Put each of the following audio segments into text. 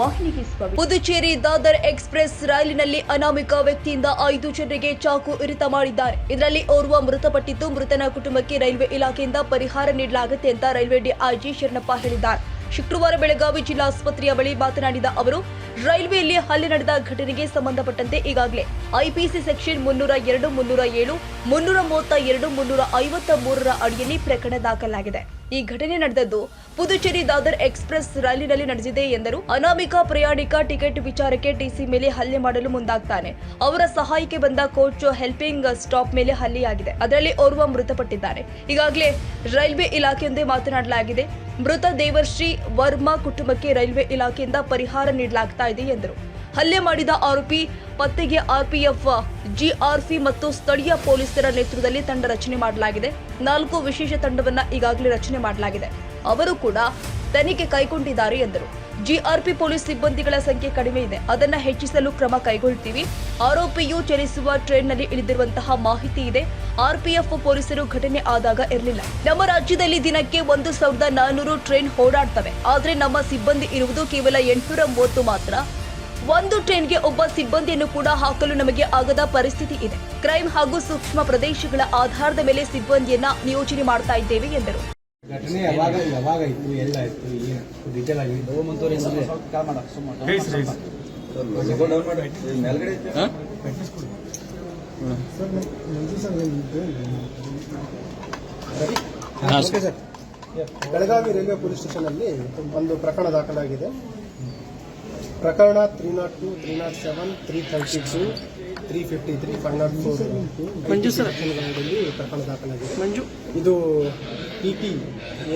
ವಾಹಿನಿಗೆ ಪುದುಚೇರಿ ದಾದರ್ ಎಕ್ಸ್ಪ್ರೆಸ್ ರೈಲಿನಲ್ಲಿ ಅನಾಮಿಕ ವ್ಯಕ್ತಿಯಿಂದ ಐದು ಜನರಿಗೆ ಚಾಕು ಇರಿತ ಮಾಡಿದ್ದಾರೆ. ಇದರಲ್ಲಿ ಓರ್ವ ಮೃತಪಟ್ಟಿದ್ದು ಮೃತನ ಕುಟುಂಬಕ್ಕೆ ರೈಲ್ವೆ ಇಲಾಖೆಯಿಂದ ಪರಿಹಾರ ನೀಡಲಾಗುತ್ತೆ ಅಂತ ರೈಲ್ವೆ ಡಿಐಜಿ ಶರಣಪ್ಪ ಹೇಳಿದ್ದಾರೆ. ಶುಕ್ರವಾರ ಬೆಳಗಾವಿ ಜಿಲ್ಲಾಸ್ಪತ್ರೆಯ ಬಳಿ ಮಾತನಾಡಿದ ಅವರು, ರೈಲ್ವೆಯಲ್ಲಿ ಹಲ್ಲೆ ನಡೆದ ಘಟನೆಗೆ ಸಂಬಂಧಪಟ್ಟಂತೆ ಈಗಾಗಲೇ ಐಪಿಸಿ ಸೆಕ್ಷನ್ ಮುನ್ನೂರ ಎರಡು, ಮುನ್ನೂರ ಏಳು, ಮುನ್ನೂರ ಮೂವತ್ತ ಎರಡು, ಮುನ್ನೂರ ಐವತ್ತ ಮೂರರ ಅಡಿಯಲ್ಲಿ ಪ್ರಕರಣ ದಾಖಲಾಗಿದೆ. ಈ ಘಟನೆ ನಡೆದದ್ದು ಪುದುಚೇರಿ ದಾದರ್ ಎಕ್ಸ್ಪ್ರೆಸ್ ರೈಲಿನಲ್ಲಿ ನಡೆದಿದೆ ಎಂದರು. ಅನಾಮಿಕ ಪ್ರಯಾಣಿಕ ಟಿಕೆಟ್ ವಿಚಾರಕ್ಕೆ ಟಿಸಿ ಮೇಲೆ ಹಲ್ಲೆ ಮಾಡಲು ಮುಂದಾಗ್ತಾನೆ. ಅವರ ಸಹಾಯಕ್ಕೆ ಬಂದ ಕೋಚ್ ಹೆಲ್ಪಿಂಗ್ ಸ್ಟಾಪ್ ಮೇಲೆ ಹಲ್ಲೆಯಾಗಿದೆ. ಅದರಲ್ಲಿ ಓರ್ವ ಮೃತಪಟ್ಟಿದ್ದಾರೆ. ಈಗಾಗಲೇ ರೈಲ್ವೆ ಇಲಾಖೆಯೊಂದೇ ಮಾತನಾಡಲಾಗಿದೆ. ಮೃತ ದೇವರ್ಶ್ರೀ ವರ್ಮಾ ಕುಟುಂಬಕ್ಕೆ ರೈಲ್ವೆ ಇಲಾಖೆಯಿಂದ ಪರಿಹಾರ ನೀಡಲಾಗ್ತಾ ಇದೆ ಎಂದರು. ಹಲ್ಲೆ ಮಾಡಿದ ಆರೋಪಿ ಪತ್ತೆಗೆ ಆರ್ಪಿಎಫ್ ಜಿಆರ್ಪಿ ಮತ್ತು ಸ್ಥಳೀಯ ಪೊಲೀಸರ ನೇತೃತ್ವದಲ್ಲಿ ತಂಡ ರಚನೆ ಮಾಡಲಾಗಿದೆ. ನಾಲ್ಕು ವಿಶೇಷ ತಂಡವನ್ನ ಈಗಾಗಲೇ ರಚನೆ ಮಾಡಲಾಗಿದೆ. ಅವರು ಕೂಡ ತನಿಖೆ ಕೈಗೊಂಡಿದ್ದಾರೆ ಎಂದರು. ಜಿಆರ್ಪಿ ಪೊಲೀಸ್ ಸಿಬ್ಬಂದಿಗಳ ಸಂಖ್ಯೆ ಕಡಿಮೆ ಇದೆ. ಅದನ್ನ ಹೆಚ್ಚಿಸಲು ಕ್ರಮ ಕೈಗೊಳ್ತೀವಿ. ಆರೋಪಿಯು ಚಲಿಸುವ ಟ್ರೈನ್ನಲ್ಲಿ ಇಳಿದಿರುವಂತಹ ಮಾಹಿತಿ ಇದೆ. ಆರ್ಪಿಎಫ್ ಪೊಲೀಸರು ಘಟನೆ ಆದಾಗ ಇರಲಿಲ್ಲ. ನಮ್ಮ ರಾಜ್ಯದಲ್ಲಿ ದಿನಕ್ಕೆ ಒಂದು ಸಾವಿರದ ನಾನ್ನೂರು ಟ್ರೈನ್ ಓಡಾಡ್ತವೆ. ಆದರೆ ನಮ್ಮ ಸಿಬ್ಬಂದಿ ಇರುವುದು ಕೇವಲ ಎಂಟುನೂರ ಮೂವತ್ತು ಮಾತ್ರ. ಒಂದು ಟ್ರೈನ್ಗೆ ಒಬ್ಬ ಸಿಬ್ಬಂದಿಯನ್ನು ಕೂಡ ಹಾಕಲು ನಮಗೆ ಆಗದ ಪರಿಸ್ಥಿತಿ ಇದೆ. ಕ್ರೈಮ್ ಹಾಗೂ ಸೂಕ್ಷ್ಮ ಪ್ರದೇಶಗಳ ಆಧಾರದ ಮೇಲೆ ಸಿಬ್ಬಂದಿಯನ್ನ ನಿಯೋಜನೆ ಮಾಡ್ತಾ ಇದ್ದೇವೆ ಎಂದರು. ಘಟನೆ ಯಾವಾಗ ಯಾವಾಗ ಇತ್ತು ಎಲ್ಲ ಇತ್ತು ಏನು ಡೀಟೇಲ್ ಆಗಿ? ಬೆಳಗಾವಿ ರೈಲ್ವೆ ಪೊಲೀಸ್ ಸ್ಟೇಷನ್ ಅಲ್ಲಿ ಒಂದು ಪ್ರಕರಣ ದಾಖಲಾಗಿದೆ. ಪ್ರಕರಣ three nought two three nought seven three thirty two three fifty three five nought four Manju sir. ಪ್ರಕರಣ ದಾಖಲಾಗಿದೆ. ಮಂಜು. ಇದು ಟಿ ಟಿ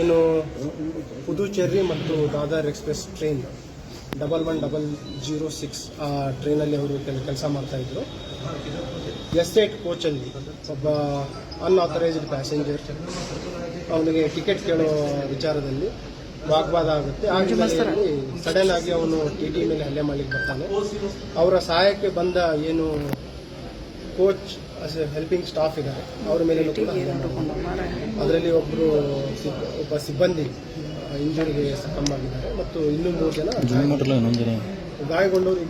ಏನು ಪುದುಚೇರಿ ಮತ್ತು Dadar express train double one double zero six ಆ ಟ್ರೈನಲ್ಲಿ ಅವರು ಕೆಲಸ ಮಾಡ್ತಾ ಇದ್ರು. ಎಸ್ಟೇಟ್ ಕೋಚಲ್ಲಿ ಒಬ್ಬ ಅನ್ಆಥರೈಸ್ಡ್ ಪ್ಯಾಸೆಂಜರ್ ಅವನಿಗೆ ಟಿಕೆಟ್ ಕೇಳೋ ವಿಚಾರದಲ್ಲಿ ವಾಗ್ವಾದ ಆಗುತ್ತೆ. ಆ ಹಿನ್ನೆಲೆಯಲ್ಲಿ ಸಡನ್ ಆಗಿ ಅವನು ಟಿ ಟಿ ಮೇಲೆ ಹಲ್ಲೆ ಮಾಡ್ಲಿಕ್ಕೆ ಬರ್ತಾನೆ. ಅವರ ಸಹಾಯಕ್ಕೆ ಬಂದ ಏನು ಕೋಚ್ ಹೆಲ್ಪಿಂಗ್ ಸ್ಟಾಫ್ ಇದ್ದಾರೆ. ಅವರ ಮೇಲೆ. ಅದರಲ್ಲಿ ಒಬ್ಬರು ಒಬ್ಬ ಸಿಬ್ಬಂದಿ ಇಂಜುರಿಗೆ ಆಗಿದ್ದಾರೆ. ಮತ್ತು ಇನ್ನೂ ಮೂರು ಜನ ಗಾಯಗೊಂಡವರು.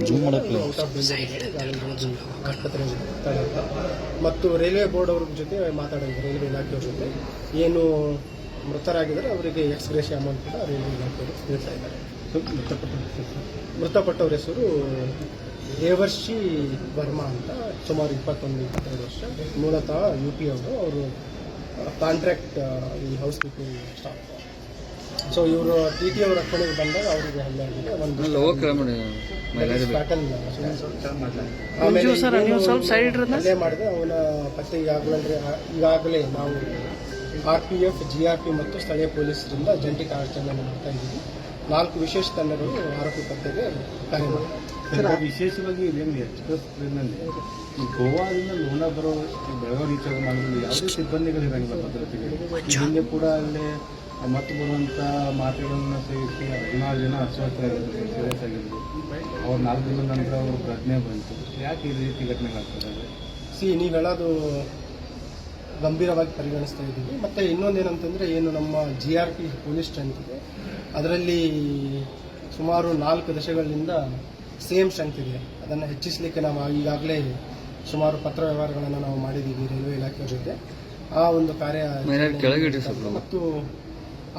ಮತ್ತು ರೈಲ್ವೆ ಬೋರ್ಡ್ ಅವ್ರ ಜೊತೆ ಮಾತಾಡಿದ್ದಾರೆ ರೈಲ್ವೆ ಇಲಾಖೆಯವ್ರ ಜೊತೆ. ಏನು ಮೃತರಾಗಿದ್ದಾರೆ ಅವರಿಗೆ ಎಕ್ಸ್ಗ್ರೇಷನ್ ಅಮೌಂಟ್ ಕೂಡ ಅವರು ತಿಳಿಸ್ತಾ ಇದ್ದಾರೆ. ಮೃತಪಟ್ಟವ್ರ ಹೆಸರು ದೇವರ್ಷಿ ವರ್ಮಾ ಅಂತ ಸುಮಾರು ಇಪ್ಪತ್ತೊಂದು ಇಪ್ಪತ್ತೆರಡು ವರ್ಷ. ಮೂಲತಃ ಯು ಪಿ ಅವರು ಅವರು ಕಾಂಟ್ರಾಕ್ಟ್ ಈ ಹೌಸ್ ಕೀಪಿಂಗ್ ಸ್ಟಾಫ್ ಸೊ ಇವರು ಟಿ ಟಿ ಅವರ ರಕ್ಷಣೆಗೆ ಬಂದಾಗ ಅವರಿಗೆ ಹಲ್ಲೆ ಆಗಿದೆ. ಒಂದು ಆಮೇಲೆ ಹಲ್ಲೆ ಮಾಡಿದ್ರೆ ಅವನ ಪತ್ತೆ ಈಗಾಗಲೇ ಈಗಾಗಲೇ ನಾವು R P F G R P ಮತ್ತು ಸ್ಥಳೀಯ ಪೊಲೀಸರಿಂದ ಜಂಟಿ ಕಾರ್ಯಾಚರಣೆ ಮಾಡ್ತಾ ಇದ್ದೀವಿ. ನಾಲ್ಕು ವಿಶೇಷ ತಂಡಗಳು ಆರೋಪಿ ಪತ್ತೆಗೆ ಕಾರ್ಯ ಮಾಡ್ತಾರೆ ವಿಶೇಷವಾಗಿ ಇದೇನು ಎಕ್ಸ್ಪ್ರೆಸ್ ಟ್ರೈನಲ್ಲಿ ಈ ಗೋವಾದಿಂದ ಲೋಣ ಬರೋ ಬೆಳಗಾವಿ ರೀಚ್ ಆಗೋ ಮಾರ್ಗದಲ್ಲಿ ಯಾವುದೇ ಸಿಬ್ಬಂದಿಗಳು ಇರಂಗಿಲ್ಲ ಭದ್ರತೆಗೆ. ಹಿಂದೆ ಕೂಡ ಅಲ್ಲಿ ಮತ್ತು ಬರುವಂಥ ಮಾತುಗಳನ್ನು ಸೇರಿಸಿ ಹದಿನಾರು ಜನ ಅಸ್ವಸ್ಥರಾಗಿದ್ರು ಸೀರಿಯಸ್ ಆಗಿದ್ರು ಅವ್ರು ನಾಲ್ಕು ದಿನದ ನಂತರ ಅವ್ರ ಪ್ರಜ್ಞೆ ಬಂತು. ಯಾಕೆ ಈ ರೀತಿ ಘಟನೆಗಳಾಗ್ತದೆ ಸಿ ನೀವು ಹೇಳೋದು ಗಂಭೀರವಾಗಿ ಪರಿಗಣಿಸ್ತಾ ಇದ್ದೀವಿ. ಮತ್ತು ಇನ್ನೊಂದೇನಂತಂದರೆ ಏನು ನಮ್ಮ G R P police strength ಇದೆ. ಅದರಲ್ಲಿ ಸುಮಾರು ನಾಲ್ಕು ದಶಕಗಳಿಂದ ಸೇಮ್ ಸ್ಟ್ರೆಂತ್ ಇದೆ. ಅದನ್ನು ಹೆಚ್ಚಿಸಲಿಕ್ಕೆ ನಾವು ಈಗಾಗಲೇ ಸುಮಾರು ಪತ್ರ ವ್ಯವಹಾರಗಳನ್ನು ನಾವು ಮಾಡಿದ್ದೀವಿ ರೈಲ್ವೆ ಇಲಾಖೆಯ ಜೊತೆ. ಆ ಒಂದು ಕಾರ್ಯ ಮತ್ತು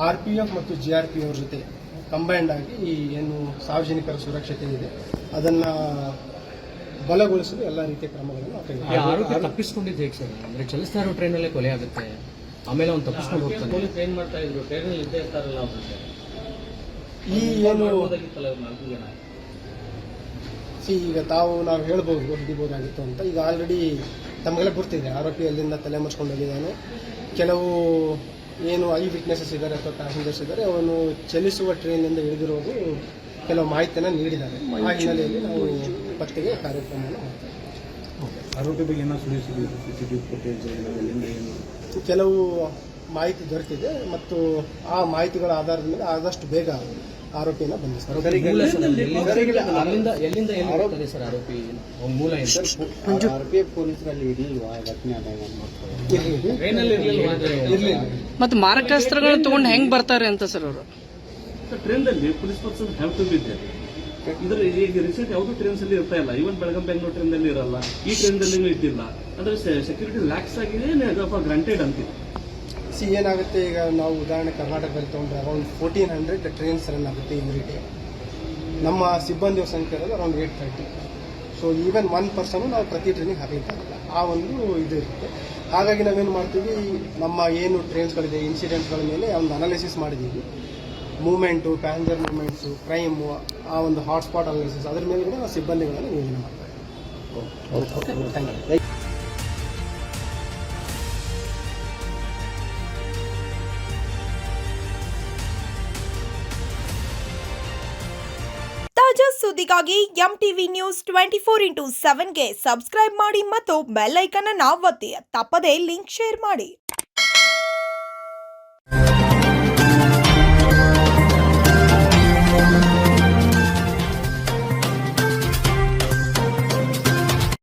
ಆರ್ ಪಿ ಎಫ್ ಮತ್ತು ಜಿ ಆರ್ ಪಿ ಅವ್ರ ಜೊತೆ ಕಂಬೈಂಡ್ ಆಗಿ ಈ ಏನು ಸಾರ್ವಜನಿಕರ ಸುರಕ್ಷತೆ ಇದೆ. ಅದನ್ನು ಬಲಗೊಳಿಸಲು ಎಲ್ಲ ರೀತಿಯ ಕ್ರಮಗಳನ್ನು. ಆರೋಪಿ ತಪ್ಪಿಸ್ಕೊಂಡಿದ್ದು ಹೇಗೆ ಸರ್? ಅಂದ್ರೆ ಚಲಿಸ್ತಾ ಇರೋ ಟ್ರೈನಲ್ಲೇ ಕೊಲೆ ಆಗುತ್ತೆ. ಆಮೇಲೆ ಅವ್ನು ತಪ್ಪಿಸ್ಕೊಂಡು ಹೋಗ್ತಾನೆ. ಟ್ರೈನ್ ಮಾಡ್ತಾ ಇದ್ರು? ಟ್ರೈನಲ್ಲಿ ಇದ್ದೇ ಇರ್ತಾರಲ್ಲ ಈ ಏನು ಸಿ ಈಗ ತಾವು ನಾವು ಹೇಳ್ಬೋದು ಹಿಡಿಬೋದಾಗಿತ್ತು ಅಂತ. ಈಗ ಆಲ್ರೆಡಿ ತಮಗೆಲ್ಲ ಗೊತ್ತಿದೆ ಆರೋಪಿ ಅಲ್ಲಿಂದ ತಲೆ ಮುಚ್ಕೊಂಡು ಹೋಗಿದ್ದಾನೆ. ಕೆಲವು ಏನು ಐ ವಿಟ್ನೆಸಸ್ ಇದ್ದಾರೆ ಅಥವಾ ಪ್ಯಾಸೆಂಜರ್ಸ್ ಇದ್ದಾರೆ ಅವನು ಚಲಿಸುವ ಟ್ರೈನಿಂದ ಇಳಿದಿರೋದು ಕೆಲವು ಮಾಹಿತಿಯನ್ನು ನೀಡಿದ್ದಾರೆ. ಆ ಹಿನ್ನೆಲೆಯಲ್ಲಿ ನಾವು ಪತ್ತೆಗೆ ಕಾರ್ಯಕ್ರಮವನ್ನು ಕೆಲವು ಮಾಹಿತಿ ದೊರೆತಿದೆ ಮತ್ತು ಆ ಮಾಹಿತಿಗಳ ಆಧಾರದ ಮೇಲೆ ಆದಷ್ಟು ಬೇಗ ಆರೋಪಿಯನ್ನು ಬಂಧಿಸ್ತಾರೆ ಮತ್ತು ಮಾರಕಾಸ್ತ್ರಗಳನ್ನ ತಗೊಂಡು ಹೆಂಗ್ ಬರ್ತಾರೆ ಅಂತ ಸರ್ ಅವರು? ಟ್ರೆಂಡಲ್ಲಿ police person have to be there ಇದ್ರ ಈಗ ರೀಸೆಂಟ್ ಯಾವುದೂ ಟ್ರೈನ್ಸ್ ಅಲ್ಲಿ ಇರ್ತಾ ಇಲ್ಲ. ಈವನ್ ಬೆಳಗಾಂ ಬೆಂಗಳೂರು ಟ್ರೈನ್ ಅಲ್ಲಿ ಇರಲ್ಲ. ಈ ಟ್ರೈನ್ ಇದ್ದಿಲ್ಲ. ಅಂದ್ರೆ ಸೆಕ್ಯೂರಿಟಿ ಲ್ಯಾಕ್ಸ್ ಆಗಿದೆ ಗ್ರಾಂಟೆಡ್ ಅಂತೀವಿ ಸಿ, ಏನಾಗುತ್ತೆ? ಈಗ ನಾವು ಉದಾಹರಣೆ ಕರ್ನಾಟಕದಲ್ಲಿ ತೊಗೊಂಡ್ರೆ around fourteen hundred trains run ಆಗುತ್ತೆ ಇನ್ ಡೇ ನಮ್ಮ ಸಿಬ್ಬಂದಿಯ ಸಂಖ್ಯೆ ಇರೋದು around eight thirty so even one person ನಾವು ಪ್ರತಿ ಟ್ರೈನಿಗೆ ಹಾಕಲಿಕ್ಕಾಗಲ್ಲ ಆ ಒಂದು ಇದು ಇರುತ್ತೆ. ಹಾಗಾಗಿ ನಾವೇನು ಮಾಡ್ತೀವಿ? ನಮ್ಮ ಏನು ಟ್ರೈನ್ಸ್ಗಳಿದೆ ಇನ್ಸಿಡೆಂಟ್ಗಳ ಮೇಲೆ ಒಂದು ಅನಾಲಿಸಿಸ್ ಮಾಡಿದ್ದೀವಿ. ಮೂಮೆಂಟು ಪ್ಯಾಸೆಂಜರ್ ಮೂಮೆಂಟ್ಸು ಕ್ರೈಮು, ಆ ಒಂದು ಹಾಟ್ಸ್ಪಾಟ್ ಅನಾಲಿಸಿಸ್ ಅದ್ರ ಕೂಡ ನಾವು ಸಿಬ್ಬಂದಿಗಳನ್ನು ನಿಯೋಜನೆ ಮಾಡ್ತಾ ತಾಜಾ ಸುದ್ದಿಗಾಗಿ M TV news twenty four into ಸೆವೆನ್ಗೆ subscribe ಮಾಡಿ ಮತ್ತು ಬೆಲ್ ಐಕನ್ ಅನ್ನು ಒತ್ತಿ. ತಪ್ಪದೇ ಲಿಂಕ್ ಶೇರ್ ಮಾಡಿ.